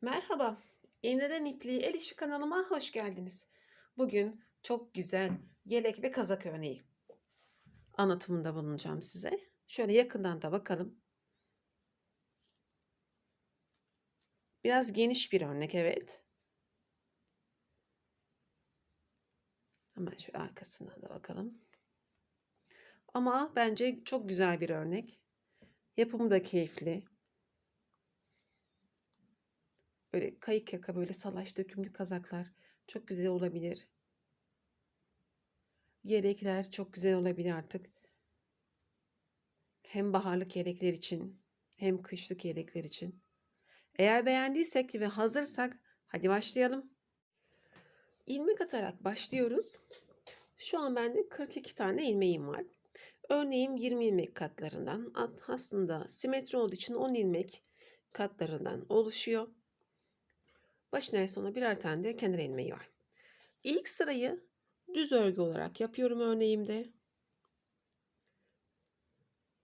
Merhaba, İğneden İpliği El İşi kanalıma hoş geldiniz. Bugün çok güzel yelek ve kazak örneği anlatımında bulunacağım size. Şöyle yakından da bakalım. Biraz geniş bir örnek evet. Hemen şu arkasına da bakalım. Ama bence çok güzel bir örnek. Yapımı da keyifli. Böyle kayık yaka böyle salaş dökümlü kazaklar çok güzel olabilir. Yelekler çok güzel olabilir artık. Hem baharlık yelekler için hem kışlık yelekler için. Eğer beğendiysek ve hazırsak hadi başlayalım. İlmek atarak başlıyoruz. Şu an bende 42 tane ilmeğim var. Örneğim 20 ilmek katlarından. At- Aslında simetri olduğu için 10 ilmek katlarından oluşuyor. Başına ve sonuna birer tane de kenar ilmeği var. İlk sırayı düz örgü olarak yapıyorum örneğimde.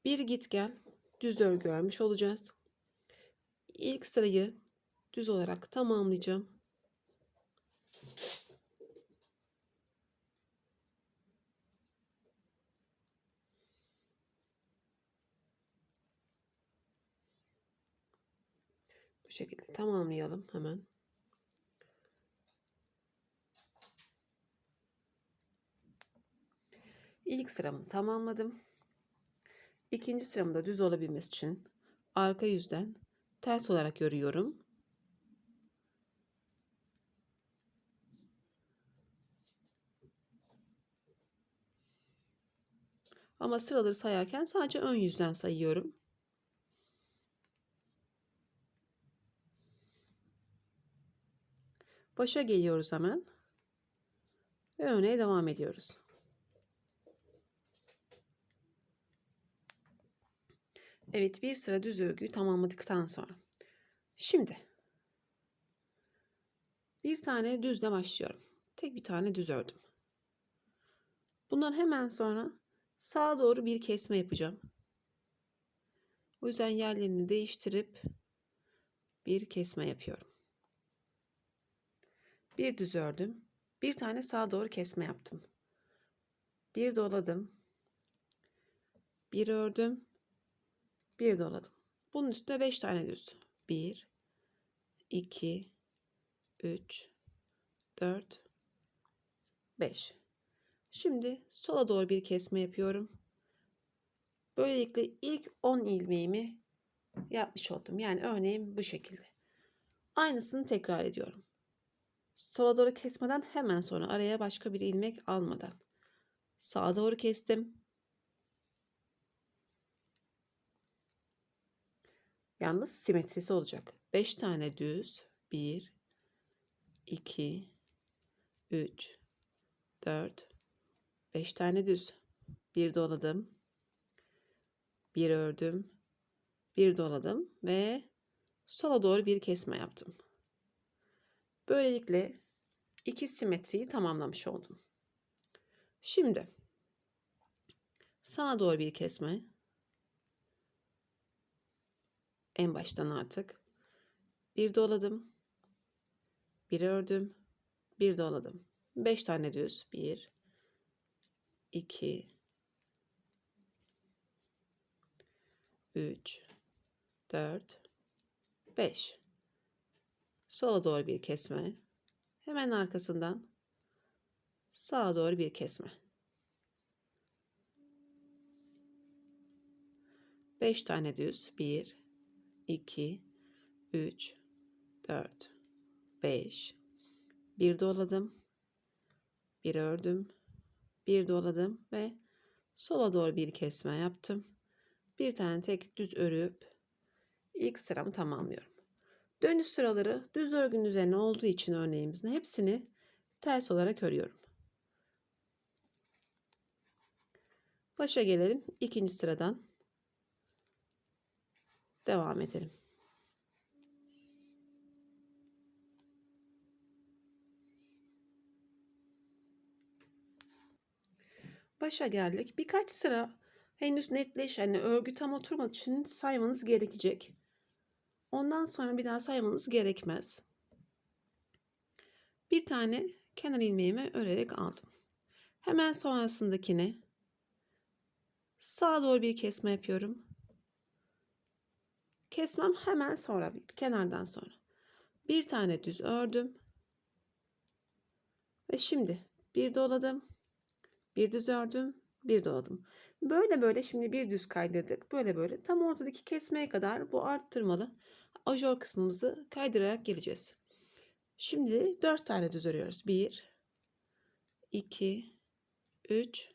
Bir git gel düz örgü örmüş olacağız. İlk sırayı düz olarak tamamlayacağım. Bu şekilde tamamlayalım hemen. İlk sıramı tamamladım. İkinci sıramda düz olabilmesi için arka yüzden ters olarak örüyorum. Ama sıraları sayarken sadece ön yüzden sayıyorum. Başa geliyoruz hemen. Ve örneğe devam ediyoruz. Evet bir sıra düz örgüyü tamamladıktan sonra. Şimdi bir tane düzle başlıyorum. Tek bir tane düz ördüm. Bundan hemen sonra sağa doğru bir kesme yapacağım. O yüzden yerlerini değiştirip bir kesme yapıyorum. Bir düz ördüm. Bir tane sağa doğru kesme yaptım. Bir doladım. Bir ördüm. Bir doladım. Bunun üstüne 5 tane düz. 1 2 3 4 5 Şimdi sola doğru bir kesme yapıyorum. Böylelikle ilk 10 ilmeğimi yapmış oldum. Yani örneğim bu şekilde. Aynısını tekrar ediyorum. Sola doğru kesmeden hemen sonra araya başka bir ilmek almadan. Sağa doğru kestim. Yalnız simetrisi olacak. 5 tane düz. 1 2 3 4 5 tane düz. Bir doladım. Bir ördüm. Bir doladım ve sola doğru bir kesme yaptım. Böylelikle iki simetriyi tamamlamış oldum. Şimdi sağa doğru bir kesme. En baştan artık. Bir doladım. Bir ördüm. Bir doladım. Beş tane düz. Bir, iki, üç, dört, beş. Sola doğru bir kesme. Hemen arkasından sağa doğru bir kesme. 5 tane düz. 1 2 3 4 5 bir doladım. Bir ördüm. Bir doladım ve sola doğru bir kesme yaptım. Bir tane tek düz örüp ilk sıramı tamamlıyorum. Dönüş sıraları düz örgünün üzerine olduğu için örneğimizin hepsini ters olarak örüyorum. Başa gelelim. ikinci sıradan devam edelim. Başa geldik. Birkaç sıra henüz netleş, yani örgü tam oturmadığı için saymanız gerekecek. Ondan sonra bir daha saymanız gerekmez. Bir tane kenar ilmeğimi örerek aldım. Hemen sonrasındakine sağa doğru bir kesme yapıyorum. Kesmem hemen sonra bir kenardan sonra. Bir tane düz ördüm. Ve şimdi bir doladım. Bir düz ördüm. Bir doladım. Böyle böyle şimdi bir düz kaydırdık. Böyle böyle tam ortadaki kesmeye kadar bu arttırmalı ajor kısmımızı kaydırarak geleceğiz. Şimdi 4 tane düz örüyoruz. 1 2 3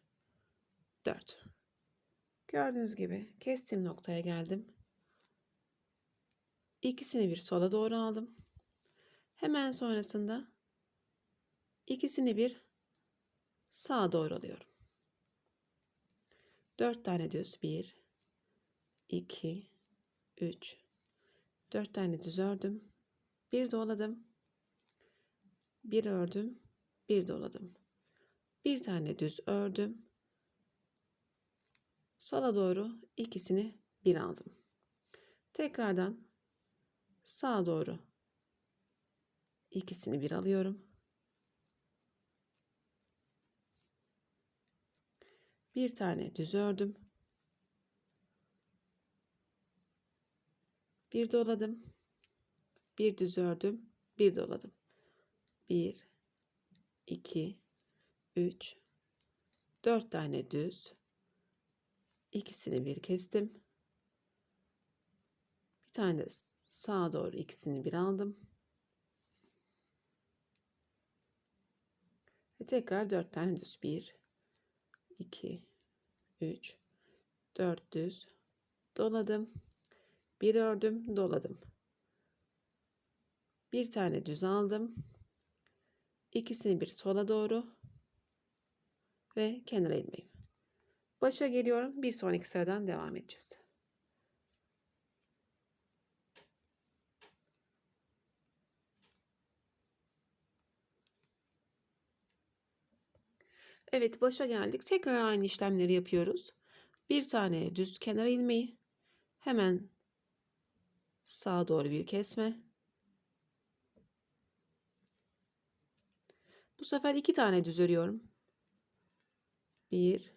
4 Gördüğünüz gibi kestiğim noktaya geldim. İkisini bir sola doğru aldım. Hemen sonrasında ikisini bir sağa doğru alıyorum. 4 tane düz 1 2 3 4 tane düz ördüm. Bir doladım. Bir ördüm. Bir doladım. Bir tane düz ördüm. Sola doğru ikisini bir aldım. Tekrardan sağa doğru ikisini bir alıyorum. Bir tane düz ördüm. Bir doladım. Bir düz ördüm. Bir doladım. Bir, iki, üç, dört tane düz. İkisini bir kestim. Bir tane sağa doğru ikisini bir aldım. Ve tekrar dört tane düz. Bir, iki, üç, dört düz. Doladım. Bir ördüm, doladım. Bir tane düz aldım. İkisini bir sola doğru ve kenara ilmeğim. Başa geliyorum. Bir sonraki sıradan devam edeceğiz. Evet başa geldik. Tekrar aynı işlemleri yapıyoruz. Bir tane düz kenara ilmeği. Hemen sağa doğru bir kesme. Bu sefer iki tane düz örüyorum. Bir,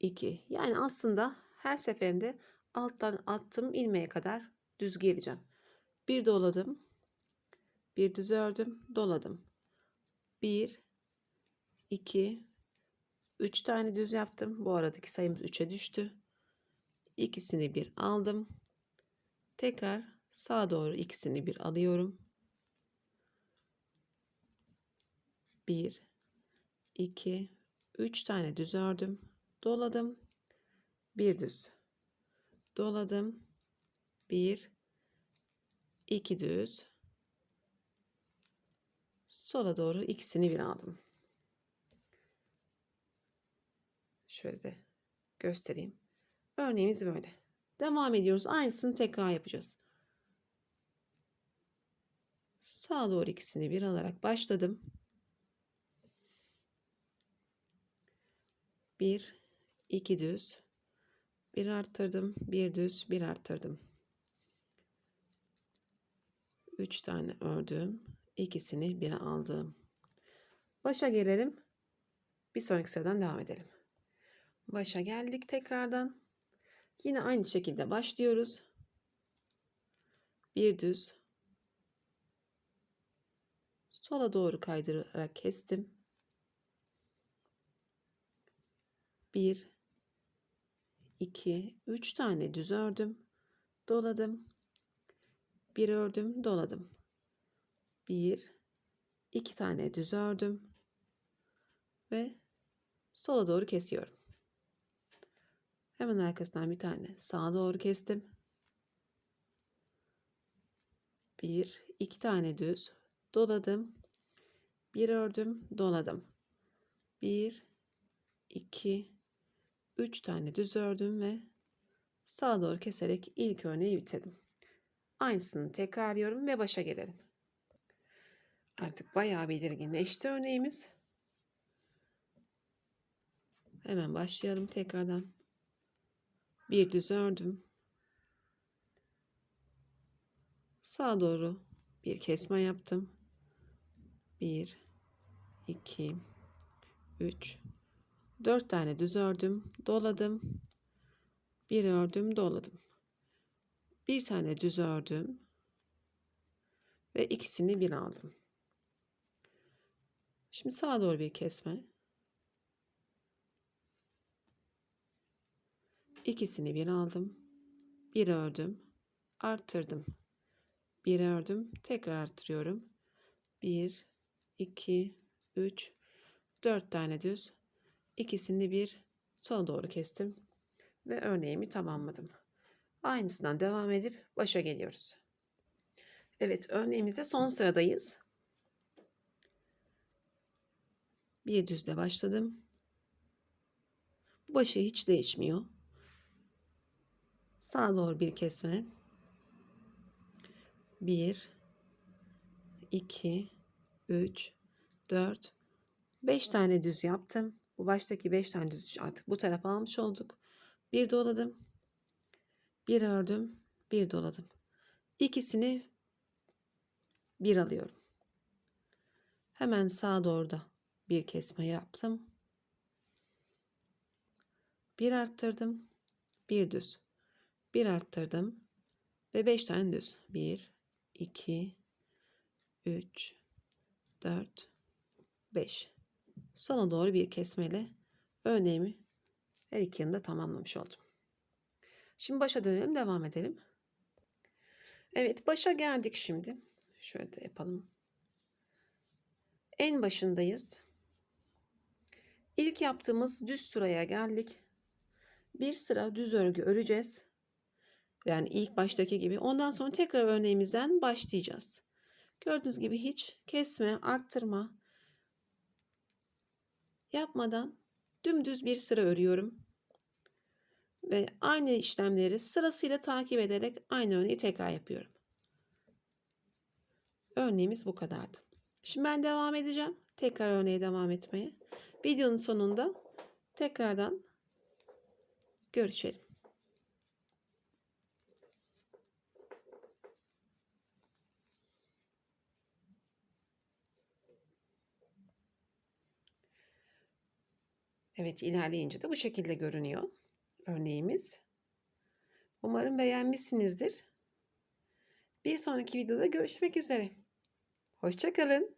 iki. Yani aslında her seferinde alttan attım ilmeğe kadar düz geleceğim. Bir doladım. Bir düz ördüm. Doladım. Bir, iki, üç tane düz yaptım. Bu aradaki sayımız üçe düştü. İkisini bir aldım. Tekrar sağa doğru ikisini bir alıyorum. 1 2 3 tane düz ördüm. Doladım. Bir düz. Doladım. 1 2 düz. Sola doğru ikisini bir aldım. Şöyle de göstereyim. Örneğimiz böyle. Devam ediyoruz. Aynısını tekrar yapacağız. Sağa doğru ikisini bir alarak başladım. Bir, iki düz. Bir arttırdım. Bir düz, bir arttırdım. Üç tane ördüm. İkisini bir aldım. Başa gelelim. Bir sonraki sıradan devam edelim. Başa geldik tekrardan. Yine aynı şekilde başlıyoruz. Bir düz. Sola doğru kaydırarak kestim. Bir, iki, üç tane düz ördüm. Doladım. Bir ördüm, doladım. Bir, iki tane düz ördüm. Ve sola doğru kesiyorum. Hemen arkasından bir tane sağa doğru kestim. Bir, iki tane düz doladım. Bir ördüm, doladım. Bir, iki, üç tane düz ördüm ve sağa doğru keserek ilk örneği bitirdim. Aynısını tekrarlıyorum ve başa gelelim. Artık bayağı belirginleşti örneğimiz. Hemen başlayalım tekrardan. Bir düz ördüm. Sağa doğru bir kesme yaptım. 1 2 3 4 tane düz ördüm, doladım. Bir ördüm, doladım. Bir tane düz ördüm ve ikisini bir aldım. Şimdi sağa doğru bir kesme. İkisini bir aldım. Bir ördüm, arttırdım. Bir ördüm, tekrar arttırıyorum. 1 2 3 4 tane düz. İkisini bir sola doğru kestim ve örneğimi tamamladım. Aynısından devam edip başa geliyoruz. Evet, örneğimize son sıradayız. Bir düzle başladım. Bu başı hiç değişmiyor. Sağa doğru bir kesme. 1 2 3 4 5 tane düz yaptım. Bu baştaki 5 tane düz artık bu tarafa almış olduk. Bir doladım. Bir ördüm. Bir doladım. İkisini bir alıyorum. Hemen sağa doğru da bir kesme yaptım. Bir arttırdım. Bir düz. Bir arttırdım. Ve 5 tane düz. 1, 2, 3, 4, 5. Sona doğru bir kesmeyle örneğimi her iki yanında tamamlamış oldum. Şimdi başa dönelim devam edelim. Evet başa geldik şimdi. Şöyle de yapalım. En başındayız. İlk yaptığımız düz sıraya geldik. Bir sıra düz örgü öreceğiz. Yani ilk baştaki gibi. Ondan sonra tekrar örneğimizden başlayacağız. Gördüğünüz gibi hiç kesme, arttırma yapmadan dümdüz bir sıra örüyorum. Ve aynı işlemleri sırasıyla takip ederek aynı örneği tekrar yapıyorum. Örneğimiz bu kadardı. Şimdi ben devam edeceğim. Tekrar örneğe devam etmeye. Videonun sonunda tekrardan görüşelim. Evet ilerleyince de bu şekilde görünüyor örneğimiz. Umarım beğenmişsinizdir. Bir sonraki videoda görüşmek üzere. Hoşçakalın.